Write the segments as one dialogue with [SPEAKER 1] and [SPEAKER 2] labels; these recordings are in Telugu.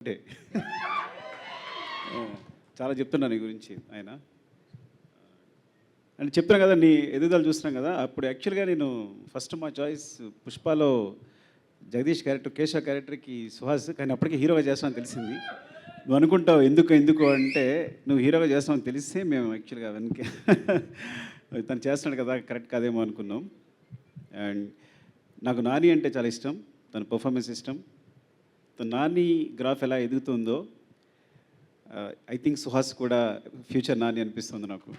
[SPEAKER 1] అంటే చాలా చెప్తున్నాను నీ గురించి ఆయన. అండ్ చెప్తున్నాను కదా నీ ఎదుగుదల చూస్తున్నాం కదా అప్పుడు యాక్చువల్గా నేను ఫస్ట్ మా చాయిస్ పుష్పలో జగదీష్ క్యారెక్టర్ కేశవ క్యారెక్టర్కి సుహాస్ కానీ అప్పటికే హీరోగా చేస్తామని తెలిసింది. నువ్వు అనుకుంటావు ఎందుకు ఎందుకు అంటే నువ్వు హీరోగా చేస్తామని తెలిస్తే మేము యాక్చువల్గా వెనక తను చేస్తున్నాడు కదా కరెక్ట్ కాదేమో అనుకున్నాం. అండ్ నాకు నాని అంటే చాలా ఇష్టం తన పర్ఫార్మెన్స్ ఇష్టం. నాని గ్రాఫ్ ఎలా ఎదుగుతుందో ఐ థింక్ సుహాస్ కూడా ఫ్యూచర్ నాని అనిపిస్తుంది నాకు.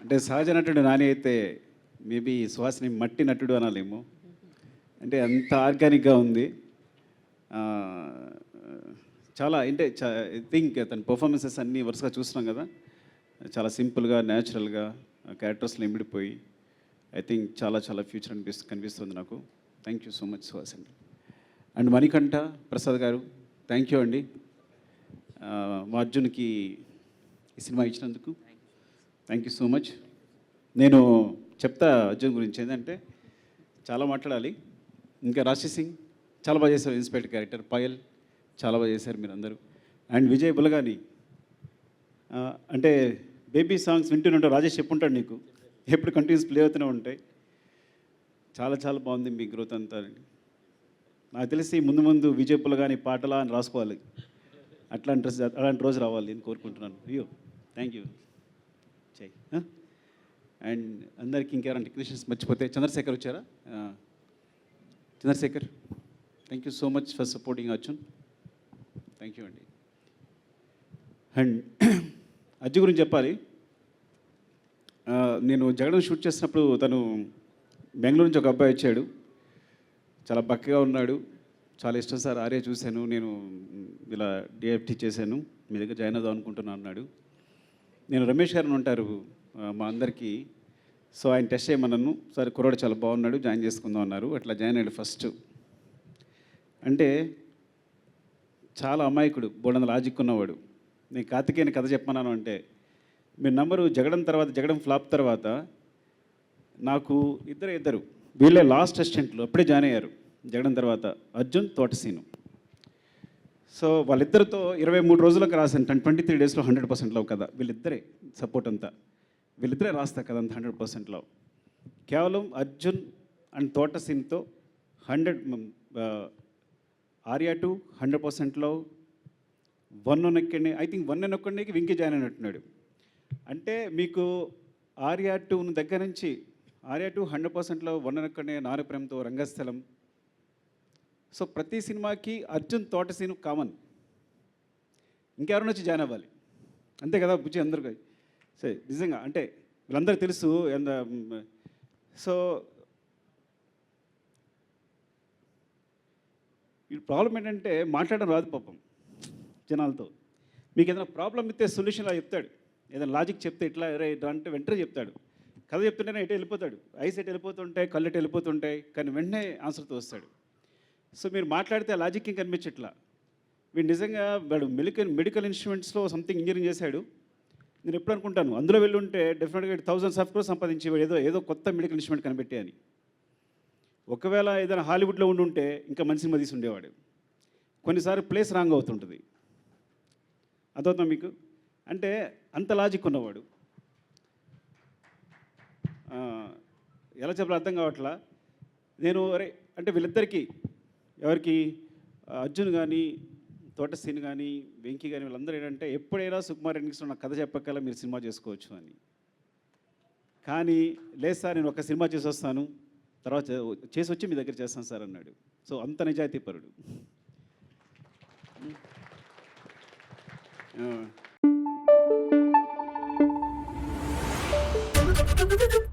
[SPEAKER 1] అంటే సహజ నటుడు నాని అయితే మేబీ సుహాస్ని మట్టి నటుడు అనాలేమో. అంటే అంత ఆర్గానిక్గా ఉంది. చాలా అంటే ఐ థింక్ తన పర్ఫార్మెన్సెస్ అన్నీ వరుసగా చూస్తున్నాం కదా. చాలా సింపుల్గా న్యాచురల్గా క్యారెక్టర్స్లో ఇమిడిపోయి ఐ థింక్ చాలా చాలా ఫ్యూచర్ అనిపిస్తు కనిపిస్తుంది నాకు. Thank you so much Suhas అండి అండ్ మణికంఠ ప్రసాద్ గారు థ్యాంక్ యూ అండి. మా అర్జున్కి ఈ సినిమా ఇచ్చినందుకు థ్యాంక్ యూ సో మచ్ నేను చెప్తా అర్జున్ గురించి ఏంటంటే చాలా మాట్లాడాలి. ఇంకా రాశి సింగ్ చాలా బాగా చేశారు ఇన్స్పెక్టర్ క్యారెక్టర్. పాయల్ చాలా బాగా చేశారు మీరు అందరూ అండ్ విజయ్ బులగాని uh, అంటే బేబీ సాంగ్స్ వింటూనే ఉంటావు రాజేష్ చెప్పుంటాడు నీకు. ఎప్పుడు కంటిన్యూస్ ప్లే అవుతూనే ఉంటాయి. చాలా చాలా బాగుంది మీ గ్రోత్ అంతా. నాకు తెలిసి ముందు ముందు విజయపుల కానీ పాటలా అని రాసుకోవాలి. అట్లాంటి రోజు అలాంటి రోజు రావాలి నేను కోరుకుంటున్నాను. అయ్యో థ్యాంక్ యూ చెయ్యి అండ్ అందరికీ ఇంకెవరైనా టెక్నీషియన్స్ మర్చిపోతే చంద్రశేఖర్ వచ్చారా? Chandrashekar thank you so much for supporting Arjun thank you అండి. అండ్ అజ్జు గురించి చెప్పాలి. నేను జగన్ షూట్ చేసినప్పుడు తను బెంగళూరు నుంచి ఒక అబ్బాయి వచ్చాడు. చాలా బక్కగా ఉన్నాడు. చాలా ఇష్టం సార్. ఆర్య చూశాను. నేను ఇలా డిఎఫ్టీ చేశాను. మీ దగ్గర జాయిన్ అవుదాం అనుకుంటున్నాను అన్నాడు. నేను రమేష్ గారిని ఉంటారు మా అందరికీ. సో ఆయన టెస్ట్ చేయమన్నాను. సార్ కుర్రాడు చాలా బాగున్నాడు. జాయిన్ చేసుకుందాం అన్నారు. అట్లా జాయిన్ అయ్యాడు ఫస్ట్. అంటే చాలా అమాయకుడు బోడంద లాజిక్ ఉన్నవాడు. నేను కార్తికేయని కథ చెప్పమన్నాను అంటే మీ నంబరు జగడం తర్వాత జగడం ఫ్లాప్ తర్వాత నాకు ఇద్దరు ఇద్దరు వీళ్ళే లాస్ట్ అసిస్టెంట్లు అప్పుడే జాయిన్ అయ్యారు. జగడం తర్వాత అర్జున్ తోటసీను. సో వాళ్ళిద్దరితో ఇరవై మూడు రోజులకు రాశాను. టెన్ ట్వంటీ త్రీ డేస్లో హండ్రెడ్ పర్సెంట్ లవ్ కదా. వీళ్ళిద్దరే సపోర్ట్ అంతా. వీళ్ళిద్దరే రాస్తా కదా అంత హండ్రెడ్ పర్సెంట్ లవ్ కేవలం Arjun and తోటసీన్తో hundred Arya two hundred percent love one ఒక్కడిని ఐ థింక్ వన్ ఒక్కడికి వింకి జాయిన్ అయినట్టున్నాడు. అంటే మీకు ఆర్యా టూ దగ్గర నుంచి ఆర్యా టూ హండ్రెడ్ పర్సెంట్లో వన్ నారప్రేమతో ప్రేమతో రంగస్థలం. సో ప్రతి సినిమాకి అర్జున్ తోట సీను కామన్. ఇంకెవరైనా వచ్చి జాయిన్ అవ్వాలి. అంతే కదా బుజ్జి అందరికీ. సరే నిజంగా అంటే వీళ్ళందరూ తెలుసు ఎంత సో ఈ ప్రాబ్లం ఏంటంటే మాట్లాడడం రాదు పాపం జనాలతో. మీకు ఏదైనా ప్రాబ్లం ఇస్తే సొల్యూషన్ అలా చెప్తాడు. ఏదైనా లాజిక్ చెప్తే ఇట్లా ఇట్లా అంటే వెంటనే చెప్తాడు. కథ చెప్తుంటేనే ఎటు వెళ్ళిపోతాడు. ఐస్ ఎటు వెళ్ళిపోతుంటాయి కళ్ళు ఎటు వెళ్ళిపోతుంటాయి కానీ వెంటనే ఆన్సర్తో వస్తాడు. సో మీరు మాట్లాడితే లాజిక్ ఏం కనిపించట్లా? వీడు నిజంగా వాడు మెడికల్ మెడికల్ ఇన్స్ట్రుమెంట్స్లో సంథింగ్ ఇంజనీరింగ్ చేశాడు. నేను ఎప్పుడు అనుకుంటాను అందులో వెళ్ళి ఉంటే డెఫినెట్గా థౌసండ్స్ ఆఫ్ క్రోస్ సంపాదించేవాడు ఏదో ఏదో కొత్త మెడికల్ ఇన్స్ట్రుమెంట్ కనిపెట్టే అని. ఒకవేళ ఏదైనా హాలీవుడ్లో ఉండి ఉంటే ఇంకా మంచి సినిమా తీసి ఉండేవాడు. కొన్నిసార్లు ప్లేస్ రాంగ్ అవుతుంటుంది. అదవుతాం మీకు? అంటే అంత లాజిక్ ఉన్నవాడు. ఎలా చెప్పాలో అర్థం కావట్లా? నేను అరే అంటే వీళ్ళిద్దరికీ ఎవరికి అర్జున్ కానీ తోటసీన్ కానీ వెంకీ కానీ వీళ్ళందరూ ఏంటంటే ఎప్పుడైనా సుకుమార్ ఎన్నికలో ఉన్న కథ చెప్పగల మీరు సినిమా చేసుకోవచ్చు అని. కానీ లేదు సార్ నేను ఒక సినిమా చేసి వస్తాను. తర్వాత చేసి వచ్చి మీ దగ్గర చేస్తాను సార్ అన్నాడు. సో అంత నిజాయితీ పరుడు. you.